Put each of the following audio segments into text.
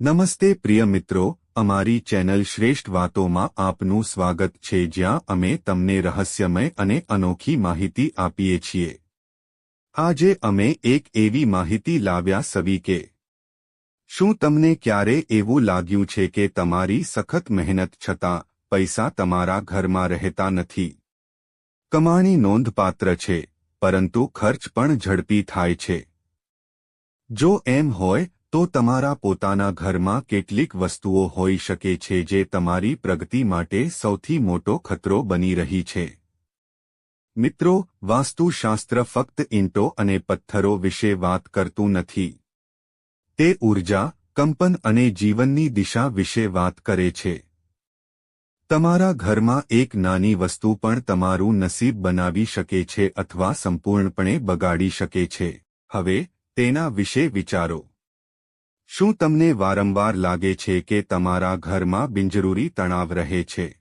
નમસ્તે પ્રિય મિત્રો, અમારી ચેનલ શ્રેષ્ઠ વાતોમાં આપનું સ્વાગત છે જ્યાં અમે તમને રહસ્યમય અને અનોખી માહિતી આપીએ છીએ. આજે અમે એક એવી માહિતી લાવ્યા સવી કે, શું તમને ક્યારે એવું લાગ્યું છે કે તમારી સખત મહેનત છતાં પૈસા તમારા ઘરમાં રહેતા નથી? કમાણી નોંધપાત્ર છે, પરંતુ ખર્ચ પણ ઝડપી થાય છે. જો એમ હોય તો તમારા પોતાના ઘરમાં કેટલીક વસ્તુઓ હોઈ શકે છે જે તમારી પ્રગતિ માટે સૌથી મોટો ખતરો બની રહી છે. મિત્રો, વાસ્તુશાસ્ત્ર ફક્ત ઈંટો અને પથ્થરો વિશે વાત કરતું નથી. તે ઊર્જા કંપન અને જીવનની દિશા વિશે વાત કરે છે. તમારા ઘરમાં એક નાની વસ્તુ પણ તમારું નસીબ બનાવી શકે છે અથવા સંપૂર્ણપણે બગાડી શકે છે. હવે, તેના વિશે વિચારો. શું તમને વારંવાર લાગે છે કે તમારા ઘરમાં બિનજરૂરી તણાવ રહે છે?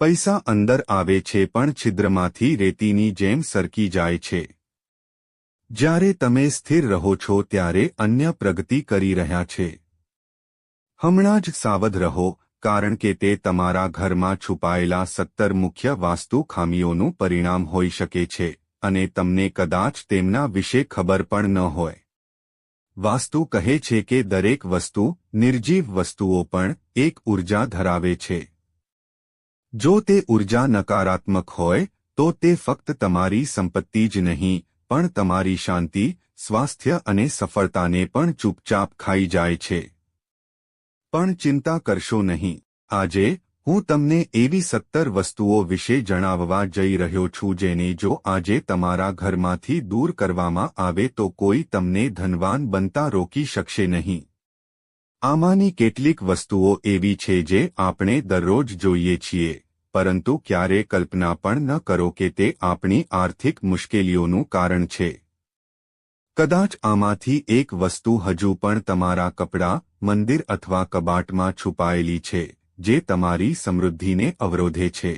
પૈસા અંદર આવે છે પણ છિદ્રમાંથી રેતીની જેમ સરકી જાય છે. જ્યારે તમે સ્થિર રહો છો ત્યારે અન્ય પ્રગતિ કરી રહ્યા છે. હમણાં જ સાવધ રહો, કારણ કે તે તમારા ઘરમાં છુપાયેલા સત્તર મુખ્ય વાસ્તુ ખામીઓનું પરિણામ હોઈ શકે છે, અને તમને કદાચ તેમના વિશે ખબર પણ ન હોય. વાસ્તુ કહે છે કે દરેક વસ્તુ નિર્જીવ વસ્તુઓ પણ એક ઊર્જા ધરાવે છે. જો તે ઊર્જા નકારાત્મક હોય, તો તે ફક્ત તમારી સંપત્તિ જ નહીં, પણ તમારી શાંતિ, સ્વાસ્થ્ય અને સફળતાને પણ ચૂપચાપ ખાઈ જાય છે. પણ ચિંતા કરશો નહીં. આજે હું તમને એવી સત્તર વસ્તુઓ વિશે જણાવવા જઈ રહ્યો છું જેને જો આજે તમારા ઘરમાંથી દૂર કરવામાં આવે તો કોઈ તમને ધનવાન બનતા રોકી શકશે નહીં. આમાંની કેટલીક વસ્તુઓ એવી છે જે આપણે દરરોજ જોઈએ છીએ, પરંતુ ક્યારે કલ્પના પણ ન કરો કે તે આપણી આર્થિક મુશ્કેલીઓનું કારણ છે. કદાચ આમાંથી એક વસ્તુ હજુ પણ તમારા કપડાં, મંદિર અથવા કબાટમાં છુપાયેલી છે. જે તમારી સમૃદ્ધિને અવરોધે છે.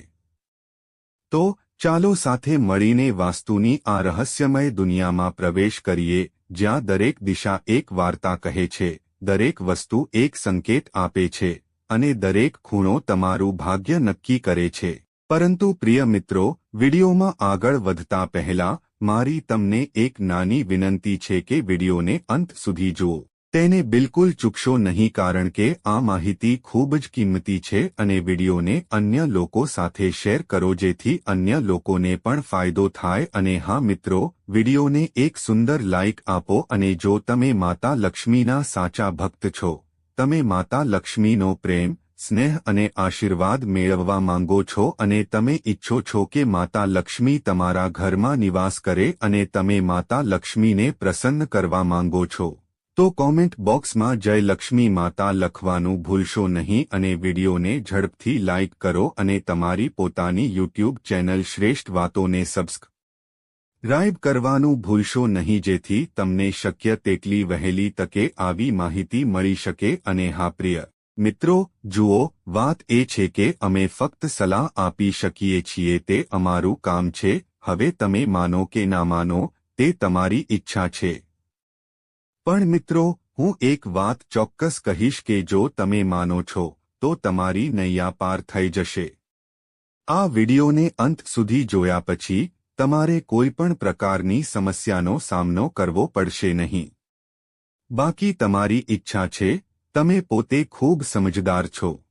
તો ચાલો સાથે મળીને વાસ્તુની આ રહસ્યમય દુનિયામાં પ્રવેશ કરીએ, જ્યાં દરેક દિશા એક વાર્તા કહે છે, દરેક વસ્તુ એક સંકેત આપે છે, અને દરેક ખૂણો તમારું ભાગ્ય નક્કી કરે છે. પરંતુ પ્રિય મિત્રો, વિડીયોમાં આગળ વધતા પહેલા, મારી તમને એક નાની વિનંતી છે કે વિડીયોને અંત સુધી જુઓ. તેને બિલકુલ ચૂકશો નહીં કારણ કે આ માહિતી ખૂબ જ કિંમતી છે અને વિડીયોને અન્ય લોકો સાથે શેર કરો જેથી અન્ય લોકોને પણ ફાયદો થાય અને હા મિત્રો, વિડીયોને એક સુંદર લાઇક આપો અને જો તમે માતા લક્ષ્મીના સાચા ભક્ત છો, તમે માતા લક્ષ્મીનો પ્રેમ, સ્નેહ અને આશીર્વાદ મેળવવા માંગો છો અને તમે ઇચ્છો છો કે માતા લક્ષ્મી તમારા ઘરમાં નિવાસ કરે અને તમે માતા લક્ષ્મીને પ્રસન્ન કરવા માંગો છો. તો કોમેન્ટ બોક્સમાં જય લક્ષ્મી માતા લખવાનું ભૂલશો નહીં અને વિડીયોને ઝડપથી લાઇક કરો અને તમારી પોતાની યુટ્યુબ ચેનલ શ્રેષ્ઠ વાતોને સબસ્ક્રાઇબ કરવાનું ભૂલશો નહીં જેથી તમને શક્ય તેટલી વહેલી તકે આવી માહિતી મળી શકે અને હા, પ્રિય મિત્રો, જુઓ, વાત એ છે કે અમે ફક્ત સલાહ આપી શકીએ છીએ તે અમારું કામ છે. હવે તમે માનો કે ના માનો, તે તમારી ઈચ્છા છે. પણ મિત્રો, હું એક વાત ચોક્કસ કહીશ કે જો તમે માનો છો, તો તમારી નૈયા પાર થઈ જશે. આ વિડિયોને અંત સુધી જોયા પછી, તમારે કોઈ પણ પ્રકારની સમસ્યાનો સામનો કરવો પડશે નહીં. બાકી તમારી ઈચ્છા છે, તમે પોતે ખૂબ સમજદાર છો.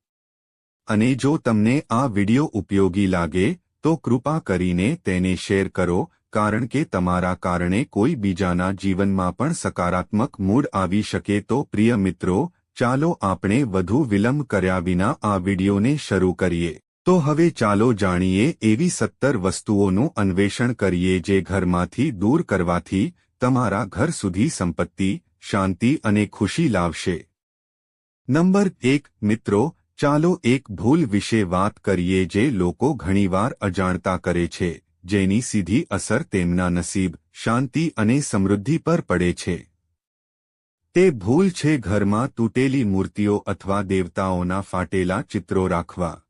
અને જો તમને આ વિડિયો ઉપયોગી લાગે, તો કૃપા કરીને તેને શેર કરો કારણ કે તમારા કારણે કોઈ બીજાના જીવનમાં પણ સકારાત્મક મૂડ આવી શકે તો પ્રિય મિત્રો, ચાલો આપણે વધુ વિલંબ કર્યા વિના આ વિડીયોને શરૂ કરીએ. તો હવે ચાલો જાણીએ એવી સત્તર વસ્તુઓનું અન્વેષણ કરીએ જે ઘરમાંથી દૂર કરવાથી તમારા ઘર સુધી સંપત્તિ, શાંતિ અને ખુશી લાવશે. નંબર એક, મિત્રો, ચાલો એક ભૂલ વિશે વાત કરીએ જે લોકો ઘણીવાર અજાણતા કરે છે. જેની સીધી અસર તેમના નસીબ, શાંતિ અને સમૃદ્ધિ પર પડે છે. તે ભૂલ છે ઘરમાં તૂટેલી મૂર્તિઓ અથવા દેવતાઓના ફાટેલા ચિત્રો રાખવા.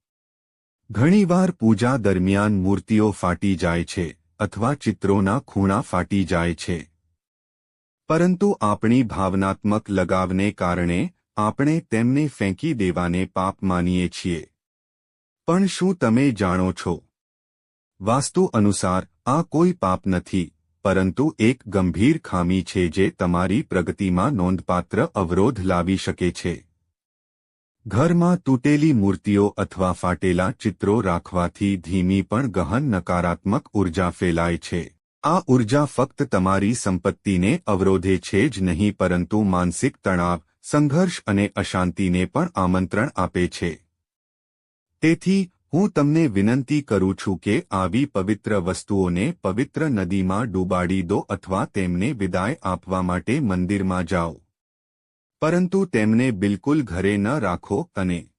ઘણીવાર પૂજા દરમિયાન મૂર્તિઓ ફાટી જાય છે અથવા ચિત્રોના ખૂણા ફાટી જાય છે. પરંતુ આપણી ભાવનાત્મક લગાવને કારણે આપણે તેમને ફેંકી દેવાને પાપ માનીએ છીએ. પણ શું તમે જાણો છો? વાસ્તુ અનુસાર આ કોઈ પાપ નથી, પરંતુ એક ગંભીર ખામી છે જે તમારી પ્રગતિમાં નોંધપાત્ર અવરોધ લાવી શકે છે. ઘરમાં તૂટેલી મૂર્તિઓ અથવા ફાટેલા ચિત્રો રાખવાથી ધીમી પણ ગહન નકારાત્મક ઊર્જા ફેલાય છે. આ ઊર્જા ફક્ત તમારી સંપત્તિને અવરોધે છે જ નહીં, પરંતુ માનસિક તણાવ, સંઘર્ષ અને અશાંતિને પણ આમંત્રણ આપે છે. તેથી હું તમને વિનંતી કરું છું કે આવી પવિત્ર વસ્તુઓને પવિત્ર નદીમાં ડૂબાડી દો અથવા તેમને વિદાય આપવા માટે મંદિરમાં જાઓ. પરંતુ તેમને બિલકુલ ઘરે ન રાખો અને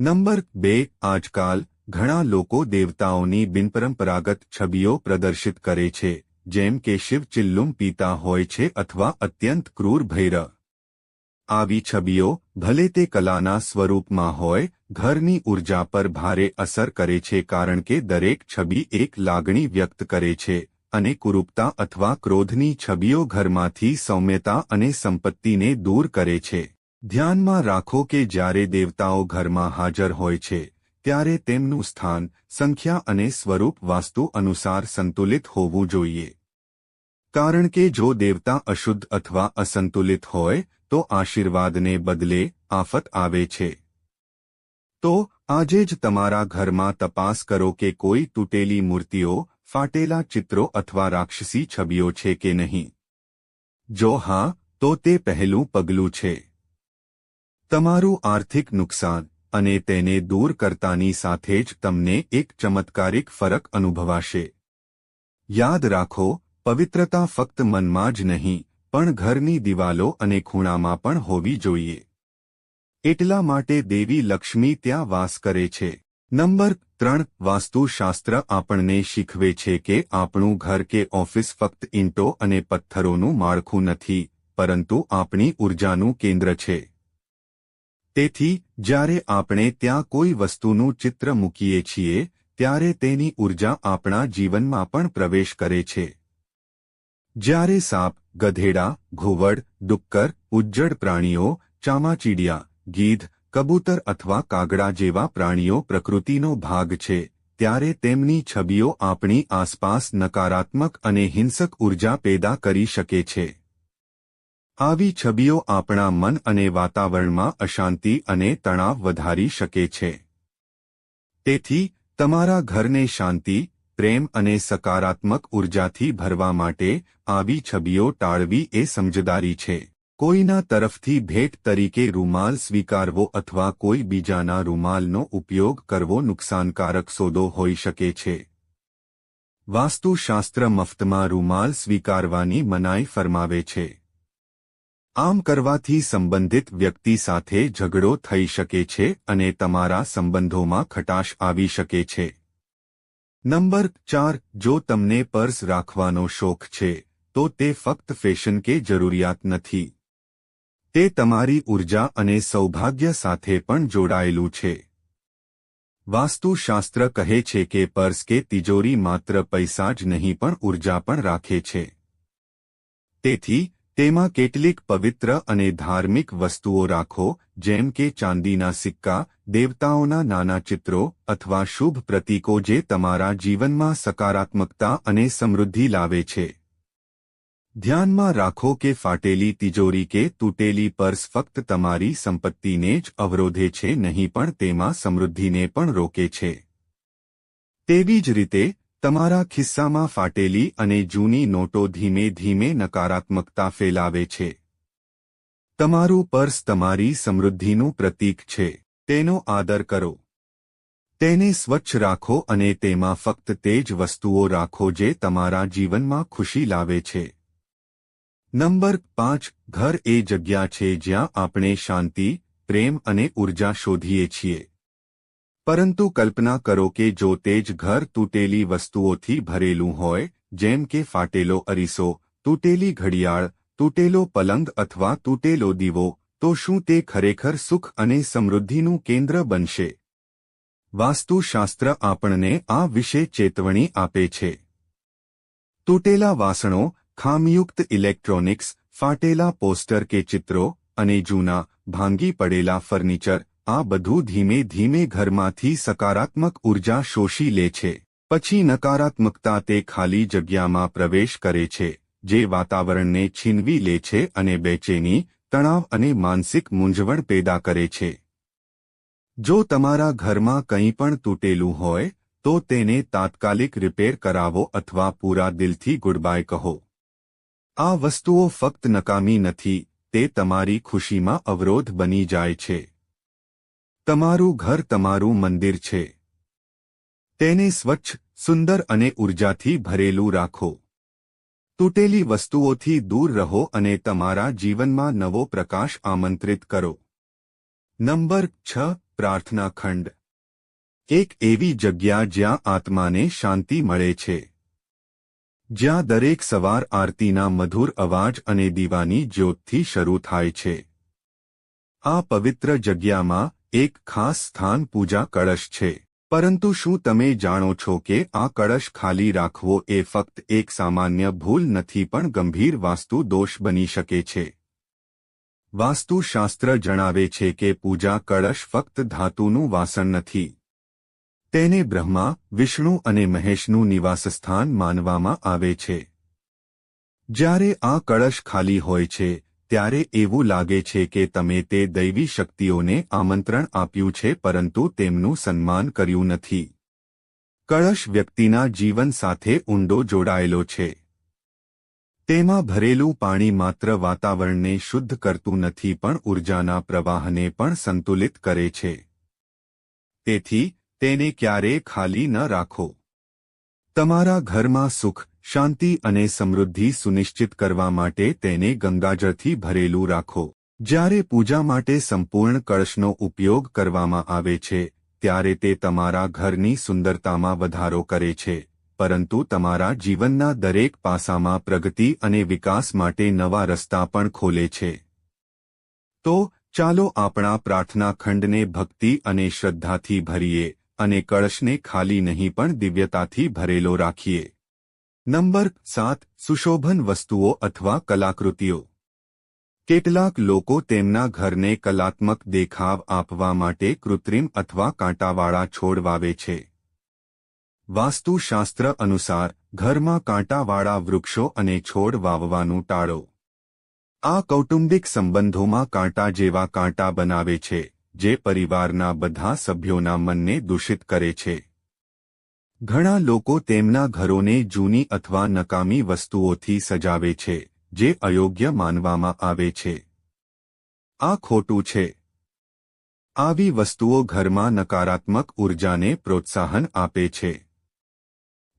નંબર બે, આજકાલ ઘણા લોકો દેવતાઓની બિનપરંપરાગત છબીઓ પ્રદર્શિત કરે છે, જેમ કે શિવ ચિલ્લુમ પીતા હોય છે અથવા અત્યંત ક્રૂર ભૈરવ. આવી છબીઓ, ભલે તે કલાના સ્વરૂપમાં હોય, ઘરની ઊર્જા પર ભારે અસર કરે છે કારણ કે દરેક છબી એક લાગણી વ્યક્ત કરે છે અને કુરૂપતા અથવા ક્રોધની છબીઓ ઘરમાંથી સૌમ્યતા અને સંપત્તિને દૂર કરે છે. ધ્યાનમાં રાખો કે જ્યારે દેવતાઓ ઘરમાં હાજર હોય છે, ત્યારે તેમનું સ્થાન, સંખ્યા અને સ્વરૂપ વાસ્તુ અનુસાર સંતુલિત હોવું જોઈએ. કારણ કે જો દેવતા અશુદ્ધ અથવા અસંતુલિત હોય તો આશીર્વાદને બદલે આફત આવે છે તો આજે જ તમારા ઘરમાં તપાસ કરો કે કોઈ તૂટેલી મૂર્તિઓ ફાટેલા ચિત્રો અથવા રાક્ષસી છબીઓ છે કે નહીં જો હા તો તે પહેલું પગલું છે તમારું આર્થિક નુકસાન અને તેને દૂર કરતાની સાથે જ તમને એક ચમત્કારિક ફરક અનુભવાશે યાદ રાખો પવિત્રતા ફક્ત મનમાં જ નહીં પણ ઘરની દિવાલો અને ખૂણામાં પણ હોવી જોઈએ. એટલા માટે દેવી લક્ષ્મી ત્યાં વાસ કરે છે. નંબર ત્રણ, વાસ્તુશાસ્ત્ર આપણને શીખવે છે કે આપણું ઘર કે ઓફિસ ફક્ત ઈંટો અને પથ્થરોનું માળખું નથી, પરંતુ આપણી ઉર્જાનું કેન્દ્ર છે. તેથી, જ્યારે આપણે ત્યાં કોઈ વસ્તુનું ચિત્ર મૂકીએ છીએ, ત્યારે તેની ઊર્જા આપણા જીવનમાં પણ પ્રવેશ કરે છે. જ્યારે સાપ ગધેડા, ઘુવડ, ડુક્કર, ઉજ્જડ પ્રાણીઓ, ચામાચીડિયા, ગીધ, કબૂતર અથવા કાગડા જેવા પ્રાણીઓ પ્રકૃતિનો ભાગ છે. ત્યારે તેમની છબીઓ આપણી આસપાસ નકારાત્મક અને હિંસક ઊર્જા પેદા કરી શકે છે. આવી છબીઓ આપણા મન અને વાતાવરણમાં અશાંતિ અને તણાવ વધારી શકે છે. તેથી, તમારા ઘરને શાંતિ પ્રેમ અને સકારાત્મક ઉર્જાથી ભરવા માટે આવી છબીઓ ટાળવી એ સમજદારી છે. કોઈના તરફથી ભેટ તરીકે રૂમાલ સ્વીકારવો અથવા કોઈ બીજાના રૂમાલનો ઉપયોગ કરવો નુકસાનકારક સોદો હોઈ શકે છે. વાસ્તુશાસ્ત્ર મફતમાં રૂમાલ સ્વીકારવાની મનાઈ ફરમાવે છે. આમ કરવાથી સંબંધિત વ્યક્તિ સાથે ઝઘડો થઈ શકે છે અને તમારા સંબંધોમાં ખટાશ આવી શકે છે. નંબર ચાર, જો તમને પર્સ રાખવાનો શોખ છે, તો તે ફક્ત ફેશન કે જરૂરિયાત નથી. તે તમારી ઊર્જા અને સૌભાગ્ય સાથે પણ જોડાયેલું છે. વાસ્તુશાસ્ત્ર કહે છે કે પર્સ કે તિજોરી માત્ર પૈસા જ નહીં પણ ઊર્જા પણ રાખે છે. તેથી તેમાં કેટલીક પવિત્ર અને ધાર્મિક વસ્તુઓ રાખો, જેમ કે ચાંદીના સિક્કા, દેવતાઓના નાના ચિત્રો અથવા શુભ પ્રતીકો જે તમારા જીવનમાં સકારાત્મકતા અને સમૃદ્ધિ લાવે છે. ધ્યાનમાં રાખો કે ફાટેલી તિજોરી કે તૂટેલી પર્સ ફક્ત તમારી સંપત્તિને જ અવરોધે છે નહીં પણ તેમાં સમૃદ્ધિને પણ રોકે છે. તેવી જ રીતે તમારા ખિસ્સામાં ફાટેલી અને જૂની નોટો ધીમે ધીમે નકારાત્મકતા ફેલાવે છે. તમારું પર્સ તમારી સમૃદ્ધિનું પ્રતીક છે. તેનો આદર કરો. તેને સ્વચ્છ રાખો અને તેમાં ફક્ત તે જ વસ્તુઓ રાખો જે તમારા જીવનમાં ખુશી લાવે છે. નંબર પાંચ, ઘર એ જગ્યા છે જ્યાં આપણે શાંતિ, પ્રેમ અને ઊર્જા શોધીએ છીએ. પરંતુ કલ્પના કરો કે જો તે જ ઘર તૂટેલી વસ્તુઓથી ભરેલું હોય, જેમ કે ફાટેલો અરીસો, તૂટેલી ઘડિયાળ, તૂટેલો પલંગ અથવા તૂટેલો દીવો, તો શું તે ખરેખર સુખ અને સમૃદ્ધિનું કેન્દ્ર બનશે? વાસ્તુશાસ્ત્ર આપણને આ વિશે ચેતવણી આપે છે. તૂટેલા વાસણો, ખામયુક્ત ઇલેક્ટ્રોનિક્સ, ફાટેલા પોસ્ટર કે ચિત્રો અને જૂના, ભાંગી પડેલા ફર્નિચર આ બધું ધીમે ધીમે ઘરમાંથી સકારાત્મક ઊર્જા શોષી લે છે. પછી નકારાત્મકતા તે ખાલી જગ્યામાં પ્રવેશ કરે છે, જે વાતાવરણને છીનવી લે છે અને બેચેની તણાવ અને માનસિક મૂંઝવણ પેદા કરે છે. જો તમારા ઘરમાં કંઈ પણ તૂટેલું હોય, તો તેને તાત્કાલિક રિપેર કરાવો અથવા પૂરા દિલથી ગુડબાય કહો. આ વસ્તુઓ ફક્ત નકામી નથી, તે તમારી ખુશીમાં અવરોધ બની જાય છે. તમારું ઘર તમારું મંદિર છે. તેને સ્વચ્છ, સુંદર અને ઉર્જાથી ભરેલું રાખો. તૂટેલી વસ્તુઓથી દૂર રહો અને તમારા જીવનમાં નવો પ્રકાશ આમંત્રિત કરો. નંબર છ, પ્રાર્થના ખંડ. એક એવી જગ્યા જ્યાં આત્માને શાંતિ મળે છે. જ્યાં દરેક સવાર આરતીના મધુર અવાજ અને દીવાની જ્યોતથી શરૂ થાય છે. આ પવિત્ર જગ્યામાં એક ખાસ સ્થાન પૂજા કળશ છે. પરંતુ શું તમે જાણો છો કે આ કળશ ખાલી રાખવો એ ફક્ત એક સામાન્ય ભૂલ નથી પણ ગંભીર વાસ્તુ દોષ બની શકે છે. વાસ્તુશાસ્ત્ર જણાવે છે કે પૂજા કળશ ફક્ત ધાતુનું વાસણ નથી. તેને બ્રહ્મા, વિષ્ણુ અને મહેશનું નિવાસસ્થાન માનવામાં આવે છે. જ્યારે આ કળશ ખાલી હોય છે ત્યારે એવું લાગે છે કે તમે તે દૈવી શક્તિઓને આમંત્રણ આપ્યું છે પરંતુ તેમનું સન્માન કર્યું નથી. કળશ વ્યક્તિના જીવન સાથે ઊંડો જોડાયેલો છે. તેમાં ભરેલું પાણી માત્ર વાતાવરણને શુદ્ધ કરતું નથી પણ ઊર્જાના પ્રવાહને પણ સંતુલિત કરે છે. તેથી, તેને ક્યારેય ખાલી ન રાખો. તમારા ઘરમાં સુખ શાંતિ અને સમૃદ્ધિ સુનિશ્ચિત કરવા માટે તેને ગંગાજળથી ભરેલું રાખો. જ્યારે પૂજા માટે સંપૂર્ણ કળશનો ઉપયોગ કરવામાં આવે છે, ત્યારે તે તમારા ઘરની સુંદરતામાં વધારો કરે છે, પરંતુ તમારા જીવનના દરેક પાસામાં પ્રગતિ અને વિકાસ માટે નવા રસ્તા પણ ખોલે છે. તો, ચાલો આપણા પ્રાર્થના ખંડને ભક્તિ અને શ્રદ્ધાથી ભરીએ અને કળશને ખાલી નહીં પણ દિવ્યતાથી ભરેલો રાખીએ. નંબર સાત, સુશોભન વસ્તુઓ અથવા કલાકૃતિઓ. કેટલાક લોકો તેમના ઘરને કલાત્મક દેખાવ આપવા માટે કૃત્રિમ અથવા કાંટાવાળા છોડ વાવે છે. વાસ્તુશાસ્ત્ર અનુસાર, ઘરમાં કાંટાવાળા વૃક્ષો અને છોડ વાવવાનું ટાળો. આ કૌટુંબિક સંબંધોમાં કાંટા જેવા કાંટા બનાવે છે, જે પરિવારના બધા સભ્યોના મનને દૂષિત કરે છે. ઘણા લોકો તેમના ઘરોને જૂની અથવા નકામી વસ્તુઓથી સજાવે છે, જે અયોગ્ય માનવામાં આવે છે. આ ખોટું છે. આવી વસ્તુઓ ઘરમાં નકારાત્મક ઉર્જાને પ્રોત્સાહન આપે છે.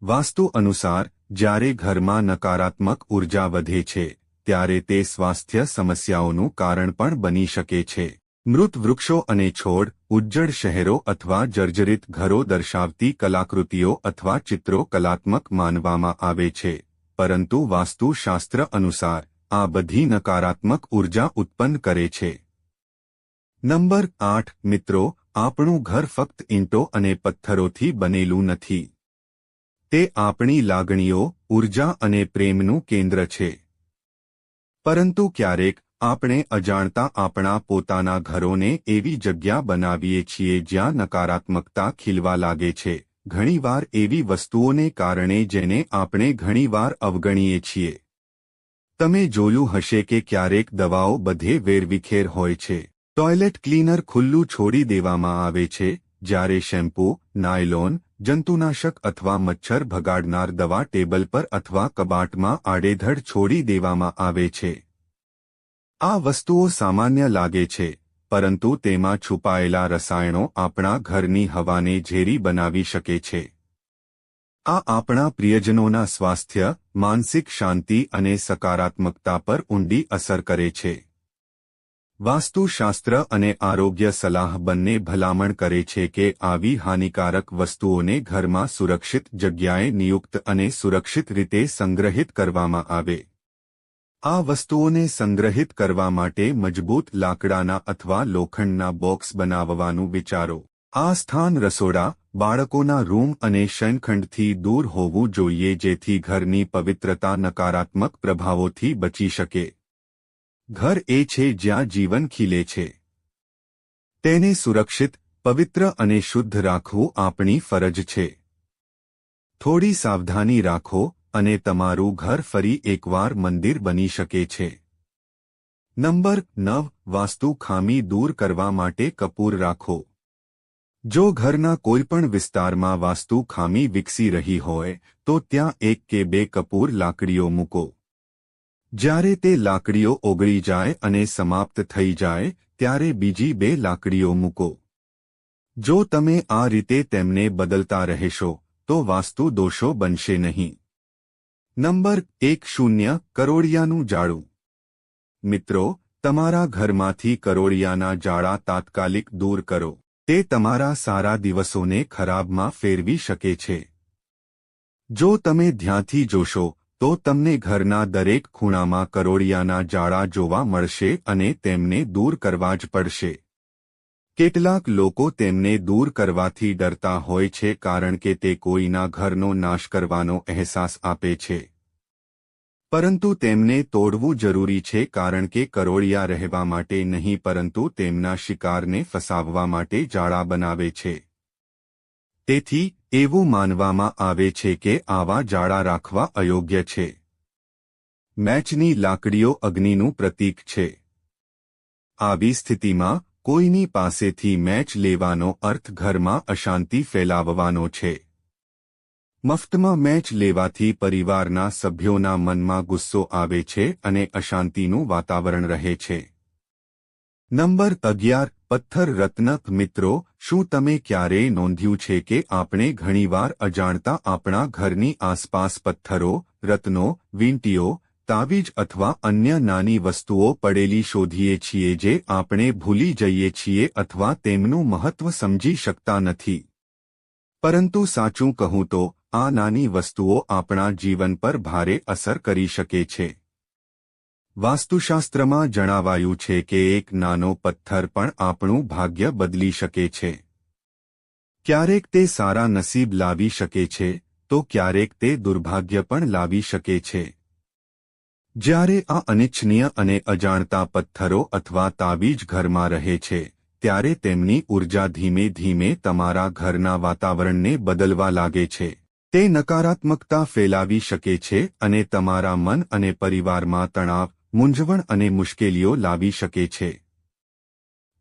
વાસ્તુ અનુસાર, જ્યારે ઘરમાં નકારાત્મક ઊર્જા વધે છે, ત્યારે તે સ્વાસ્થ્ય સમસ્યાઓનું કારણ પણ બની શકે છે. મૃત વૃક્ષો અને છોડ, ઉજ્જડ શહેરો અથવા જર્જરિત ઘરો દર્શાવતી કલાકૃતિઓ અથવા ચિત્રો કલાત્મક માનવામાં આવે છે. પરંતુ વાસ્તુશાસ્ત્ર અનુસાર, આ બધી નકારાત્મક ઊર્જા ઉત્પન્ન કરે છે. નંબર આઠ, મિત્રો, આપણું ઘર ફક્ત ઈંટો અને પથ્થરોથી બનેલું નથી. તે આપણી લાગણીઓ, ઊર્જા અને પ્રેમનું કેન્દ્ર છે. પરંતુ ક્યારેક આપણે અજાણતા આપણા પોતાના ઘરોને એવી જગ્યા બનાવીએ છીએ જ્યાં નકારાત્મકતા ખીલવા લાગે છે. ઘણીવાર એવી વસ્તુઓને કારણે જેને આપણે ઘણીવાર અવગણીએ છીએ. તમે જોયું હશે કે ક્યારેક દવાઓ બધે વેરવિખેર હોય છે. ટોયલેટ ક્લીનર ખુલ્લું છોડી દેવામાં આવે છે, જ્યારે શેમ્પૂ, નાયલોન, જંતુનાશક અથવા મચ્છર ભગાડનાર દવા ટેબલ પર અથવા કબાટમાં આડેધડ છોડી દેવામાં આવે છે. આ વસ્તુઓ સામાન્ય લાગે છે, પરંતુ તેમાં છુપાયેલા રસાયણો આપણા ઘરની હવાને ઝેરી બનાવી શકે છે. આ આપણા પ્રિયજનોના સ્વાસ્થ્ય, માનસિક શાંતિ અને સકારાત્મકતા પર ઊંડી અસર કરે છે. વાસ્તુશાસ્ત્ર અને આરોગ્ય સલાહ બંને ભલામણ કરે છે કે આવી હાનિકારક વસ્તુઓને ઘરમાં સુરક્ષિત જગ્યાએ નિયુક્ત અને સુરક્ષિત રીતે સંગ્રહિત કરવામાં આવે. આ વસ્તુઓને સંગ્રહિત કરવા માટે મજબૂત લાકડાના અથવા લોખંડના બોક્સ બનાવવાનું વિચારો. આ સ્થાન રસોડા, બાળકોના રૂમ અને શયનખંડથી દૂર હોવું જોઈએ જેથી ઘરની પવિત્રતા નકારાત્મક પ્રભાવોથી બચી શકે. ઘર એ છે જ્યાં જીવન ખીલે છે. તેને સુરક્ષિત, પવિત્ર અને શુદ્ધ રાખવું આપણી ફરજ છે. થોડી સાવધાની રાખો અને તમારું ઘર ફરી એકવાર મંદિર બની શકે છે. નંબર નવ, વાસ્તુ ખામી દૂર કરવા માટે કપૂર રાખો. જો ઘરના કોઈપણ વિસ્તારમાં વાસ્તુ ખામી વિકસી રહી હોય, તો ત્યાં એક કે બે કપૂર લાકડીઓ મૂકો. જ્યારે તે લાકડીઓ ઓગળી જાય અને સમાપ્ત થઈ જાય, ત્યારે બીજી બે લાકડીઓ મૂકો. જો તમે આ રીતે તેમને બદલતા રહેશો, તો વાસ્તુ દોષો બનશે નહીં. નંબર એક શૂન્ય કરોડિયાનું જાળું. મિત્રો, તમારા ઘરમાંથી કરોળિયાના જાળા તાત્કાલિક દૂર કરો. તે તમારા સારા દિવસોને ખરાબમાં ફેરવી શકે છે. જો તમે ધ્યાનથી જોશો, તો તમને ઘરના દરેક ખૂણામાં કરોળિયાના જાળા જોવા મળશે અને તેમને દૂર કરવા જ પડશે. કેટલાક લોકો તેમને દૂર કરવાથી ડરતા હોય છે કારણ કે તે કોઈના ઘરનો નાશ કરવાનો અહેસાસ આપે છે. પરંતુ તેમને તોડવું જરૂરી છે કારણ કે કરોળિયા રહેવા માટે નહીં પરંતુ તેમના શિકારને ફસાવવા માટે જાળા બનાવે છે. તેથી, એવું માનવામાં આવે છે કે આવા જાળા રાખવા અયોગ્ય છે. મેચની લાકડીઓ અગ્નિનું પ્રતીક છે. આવી સ્થિતિમાં કોઈની પાસેથી મેચ લેવાનો અર્થ ઘરમાં અશાંતિ ફેલાવવાનો છે. મફતમાં મેચ લેવાથી પરિવારના સભ્યોના મનમાં ગુસ્સો આવે છે અને અશાંતિનું વાતાવરણ રહે છે. નંબર અગિયાર, પથ્થર રત્નક મિત્રો, શું તમે ક્યારેય નોંધ્યું છે કે આપણે ઘણીવાર અજાણતા આપણા ઘરની આસપાસ પથ્થરો, રત્નો, વીંટીઓ તાવીજ અથવા અન્ય નાની વસ્તુઓ પડેલી શોધીએ છીએ જે આપણે ભૂલી જઈએ છીએ અથવા તેમનું મહત્વ સમજી શકતા નથી. પરંતુ સાચું કહું તો, આ નાની વસ્તુઓ આપણા જીવન પર ભારે અસર કરી શકે છે. વાસ્તુશાસ્ત્રમાં જણાવાયું છે કે એક નાનો પથ્થર પણ આપણું ભાગ્ય બદલી શકે છે. ક્યારેક તે સારા નસીબ લાવી શકે છે, તો ક્યારેક તે દુર્ભાગ્ય પણ લાવી શકે છે. જ્યારે આ અનિચ્છનીય અને અજાણતા પથ્થરો અથવા તાબીજ ઘરમાં રહે છે, ત્યારે તેમની ઊર્જા ધીમે ધીમે તમારા ઘરના વાતાવરણને બદલવા લાગે છે. તે નકારાત્મકતા ફેલાવી શકે છે અને તમારા મન અને પરિવારમાં તણાવ, મૂંઝવણ અને મુશ્કેલીઓ લાવી શકે છે.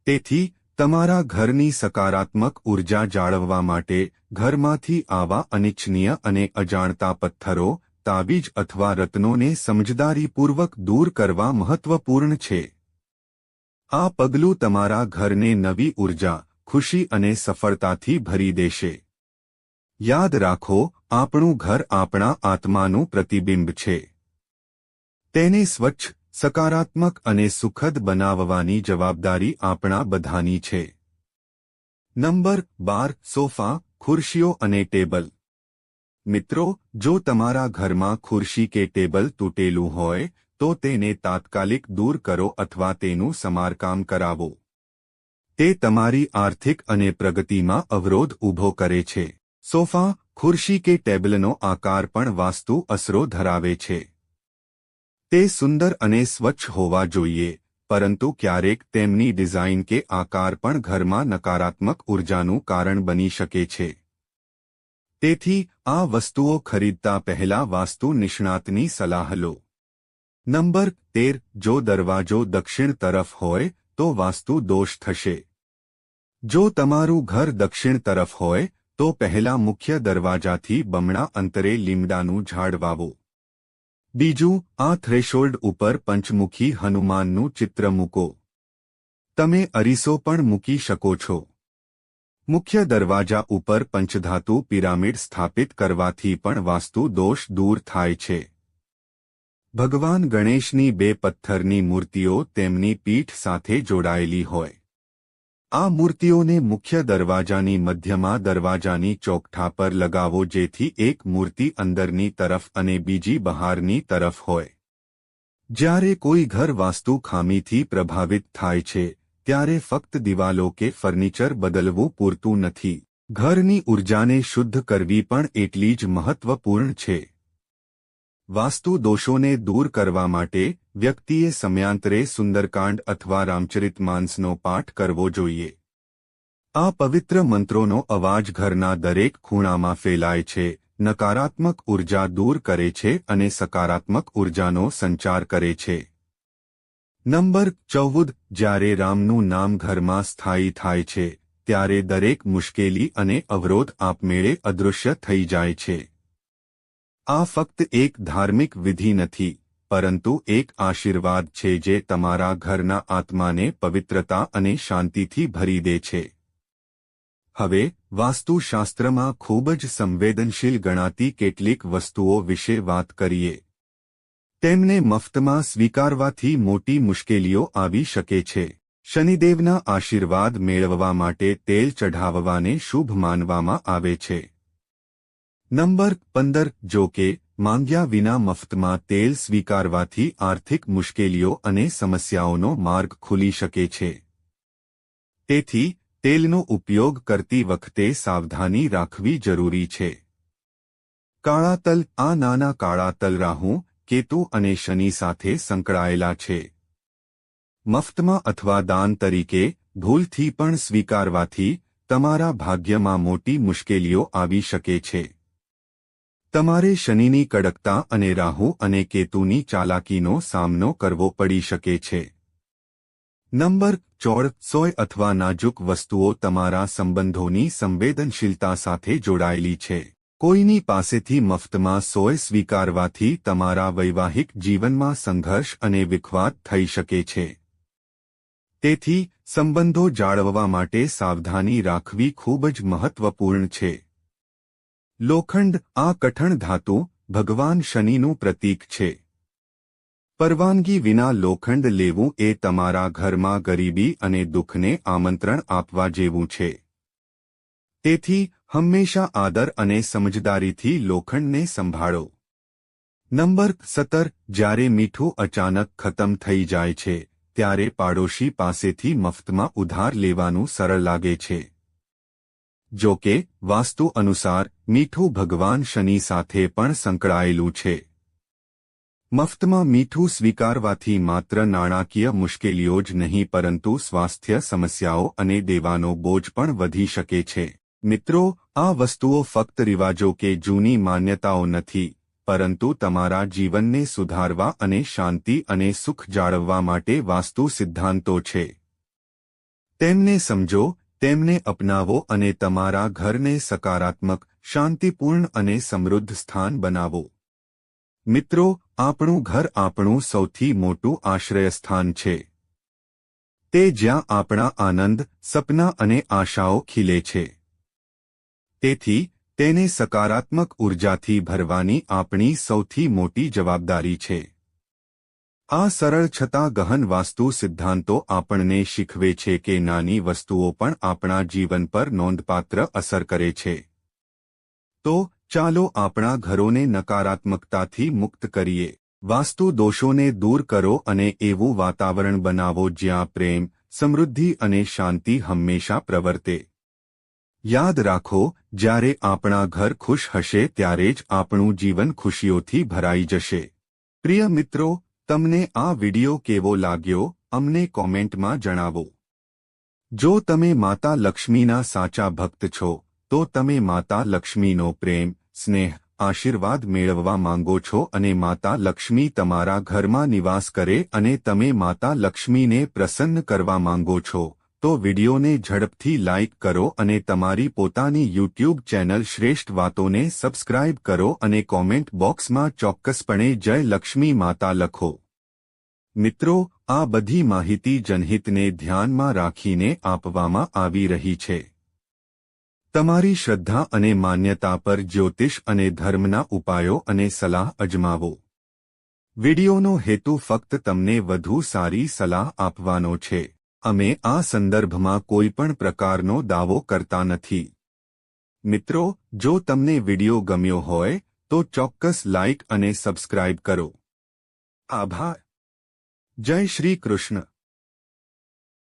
તેથી, તમારા ઘરની સકારાત્મક ઊર્જા જાળવવા માટે ઘરમાંથી આવા અનિચ્છનીય અને અજાણતા પથ્થરો તાબીજ અથવા રત્નોને સમજદારીપૂર્વક દૂર કરવા મહત્વપૂર્ણ છે. આ પગલું તમારા ઘરને નવી ઊર્જા, ખુશી અને સફળતાથી ભરી દેશે. યાદ રાખો, આપણું ઘર આપણા આત્માનું પ્રતિબિંબ છે. તેને સ્વચ્છ, સકારાત્મક અને સુખદ બનાવવાની જવાબદારી આપણા બધાની છે. નંબર બાર, સોફા, ખુરશીઓ અને ટેબલ. મિત્રો, જો તમારા ઘરમાં ખુરશી કે ટેબલ તૂટેલું હોય, તો તેને તાત્કાલિક દૂર કરો અથવા તેનું સમારકામ કરાવો. તે તમારી આર્થિક અને પ્રગતિમાં અવરોધ ઊભો કરે છે. સોફા, ખુરશી કે ટેબલનો આકાર પણ વાસ્તુ અસરો ધરાવે છે. તે સુંદર અને સ્વચ્છ હોવા જોઈએ, પરંતુ ક્યારેક તેમની ડિઝાઇન કે આકાર પણ ઘરમાં નકારાત્મક ઉર્જાનું કારણ બની શકે છે. તેથી, આ વસ્તુઓ ખરીદતા પહેલા વાસ્તુ નિષ્ણાતની સલાહ લો. નંબર તેર, જો દરવાજો દક્ષિણ તરફ હોય, તો વાસ્તુ દોષ થશે. જો તમારું ઘર દક્ષિણ તરફ હોય, તો પહેલા મુખ્ય દરવાજાથી બમણા અંતરે લીમડાનું ઝાડ વાવો. બીજું, આ થ્રેશોલ્ડ ઉપર પંચમુખી હનુમાનનું ચિત્ર મૂકો. તમે અરીસો પણ મૂકી શકો છો. મુખ્ય દરવાજા ઉપર પંચધાતુ પિરામિડ સ્થાપિત કરવાથી પણ વાસ્તુ દોષ દૂર થાય છે. ભગવાન ગણેશની બે પથ્થરની મૂર્તિઓ તેમની પીઠ સાથે જોડાયેલી હોય. આ મૂર્તિઓને મુખ્ય દરવાજાની મધ્યમાં દરવાજાની ચોકઠા પર લગાવો જેથી એક મૂર્તિ અંદરની તરફ અને બીજી બહારની તરફ હોય. જ્યારે કોઈ ઘર વાસ્તુ ખામીથી પ્રભાવિત થાય છે ત્યારે ફક્ત દિવાલો કે ફર્નિચર બદલવું પૂરતું નથી. ઘરની ઉર્જાને શુદ્ધ કરવી પણ એટલી જ મહત્વપૂર્ણ છે. વાસ્તુ દોષોને દૂર કરવા માટે વ્યક્તિએ સમયાંતરે સુંદરકાંડ અથવા રામચરિતમાનસનો પાઠ કરવો જોઈએ. આ પવિત્ર મંત્રોનો અવાજ ઘરના દરેક ખૂણામાં ફેલાય છે, નકારાત્મક ઊર્જા દૂર કરે છે અને સકારાત્મક ઉર્જાનો સંચાર કરે છે. નંબર ચૌદ, જ્યારે રામનું નામ ઘરમાં સ્થાયી થાય છે, ત્યારે દરેક મુશ્કેલી અને અવરોધ આપમેળે અદૃશ્ય થઈ જાય છે. આ ફક્ત એક ધાર્મિક વિધિ નથી, પરંતુ એક આશીર્વાદ છે જે તમારા ઘરના આત્માને પવિત્રતા અને શાંતિથી ભરી દે છે. હવે, વાસ્તુશાસ્ત્રમાં ખૂબ જ સંવેદનશીલ ગણાતી કેટલીક વસ્તુઓ વિશે વાત કરીએ. તેમને મફતમાં સ્વીકારવાથી મોટી મુશ્કેલીઓ આવી શકે છે. શનિદેવના આશીર્વાદ મેળવવા માટે તેલ ચઢાવવાને શુભ માનવામાં આવે છે. નંબર પંદર, જો કે, માંગ્યા વિના મફતમાં તેલ સ્વીકારવાથી આર્થિક મુશ્કેલીઓ અને સમસ્યાઓનો માર્ગ ખુલી શકે છે. તેથી, તેલનો ઉપયોગ કરતી વખતે સાવધાની રાખવી જરૂરી છે. કાળા તલ આ નાના કાળા તલ રાહુ કેતુ અને શનિ સાથે સંકળાયેલા છે. મફતમાં અથવા દાન તરીકે ભૂલથી પણ સ્વીકારવાથી તમારા ભાગ્યમાં મોટી મુશ્કેલીઓ આવી શકે છે. તમારે શનિની કડકતા અને રાહુ અને કેતુની ચાલાકીનો સામનો કરવો પડી શકે છે. નંબર, ચોળ, સોય અથવા નાજુક વસ્તુઓ તમારા સંબંધોની સંવેદનશીલતા સાથે જોડાયેલી છે. કોઈની પાસેથી મફતમાં સોય સ્વીકારવાથી તમારા વૈવાહિક જીવનમાં સંઘર્ષ અને વિખવાદ થઈ શકે છે. તેથી, સંબંધો જાળવવા માટે સાવધાની રાખવી ખૂબ જ મહત્વપૂર્ણ છે. લોખંડ, આ કઠણ ધાતુ, ભગવાન શનિનું પ્રતીક છે. પરવાનગી વિના લોખંડ લેવું એ તમારા ઘરમાં ગરીબી અને દુઃખને આમંત્રણ આપવા જેવું છે. તેથી હંમેશા આદર અને સમજદારીથી લોખંડને સંભાળો. નંબર સત્તર, જ્યારે મીઠું અચાનક ખતમ થઈ જાય છે, ત્યારે પાડોશી પાસેથી મફતમાં ઉધાર લેવાનું સરળ લાગે છે. જો કે, વાસ્તુ અનુસાર, મીઠું ભગવાન શનિ સાથે પણ સંકળાયેલું છે. મફતમાં મીઠું સ્વીકારવાથી માત્ર નાણાકીય મુશ્કેલીઓ જ નહીં, પરંતુ સ્વાસ્થ્ય સમસ્યાઓ અને દેવાનો બોજ પણ વધી શકે છે. મિત્રો, આ વસ્તુઓ ફક્ત રિવાજો કે જૂની માન્યતાઓ નથી, પરંતુ તમારા જીવનને સુધારવા અને શાંતિ અને સુખ જાળવવા માટે વાસ્તુ સિદ્ધાંતો છે. તેમને સમજો, તેમને અપનાવો અને તમારા ઘરને સકારાત્મક, શાંતિપૂર્ણ અને સમૃદ્ધ સ્થાન બનાવો. મિત્રો, આપણું ઘર આપણું સૌથી મોટું આશ્રયસ્થાન છે. તે જ્યાં આપણા આનંદ, સપના અને આશાઓ ખીલે છે. તેથી, તેને સકારાત્મક ઉર્જાથી ભરવાની આપણી સૌથી મોટી જવાબદારી છે. આ સરળ છતાં ગહન વાસ્તુ સિદ્ધાંતો આપણને શીખવે છે કે નાની વસ્તુઓ પણ આપણા જીવન પર નોંધપાત્ર અસર કરે છે. તો, ચાલો આપણા ઘરોને નકારાત્મકતાથી મુક્ત કરીએ. વાસ્તુ દોષોને દૂર કરો અને એવું વાતાવરણ બનાવો જ્યાં પ્રેમ, સમૃદ્ધિ અને શાંતિ હંમેશા પ્રવર્તે. યાદ રાખો, જ્યારે આપણા ઘર ખુશ હશે ત્યારે જ આપણું જીવન ખુશીઓથી ભરાઈ જશે. પ્રિય મિત્રો, તમને આ વિડિયો કેવો લાગ્યો, અમને કોમેન્ટમાં જણાવો. જો તમે માતા લક્ષ્મીના સાચા ભક્ત છો, તો તમે માતા લક્ષ્મીનો પ્રેમ, સ્નેહ, આશીર્વાદ મેળવવા માંગો છો અને માતા લક્ષ્મી તમારા ઘરમાં નિવાસ કરે અને તમે માતા લક્ષ્મીને પ્રસન્ન કરવા માંગો છો. તો વિડિયોને ઝડપથી લાઇક કરો અને તમારી પોતાની યુટ્યુબ ચેનલ શ્રેષ્ઠ વાતોને સબસ્ક્રાઇબ કરો અને કોમેન્ટ બોક્સમાં ચોક્કસપણે જય લક્ષ્મી માતા લખો. મિત્રો, આ બધી માહિતી જનહિતને ધ્યાનમાં રાખીને આપવામાં આવી રહી છે. તમારી શ્રદ્ધા અને માન્યતા પર જ્યોતિષ અને ધર્મના ઉપાયો અને સલાહ અજમાવો. વિડિયોનો હેતુ ફક્ત તમને વધુ સારી સલાહ આપવાનો છે. અમે આ સંદર્ભમાં કોઈ પણ પ્રકારનો દાવો કરતા નથી. મિત્રો, જો તમને વિડિયો ગમ્યો હોય, તો ચોક્કસ લાઇક અને સબસ્ક્રાઇબ કરો. આભાર. જય શ્રી કૃષ્ણ.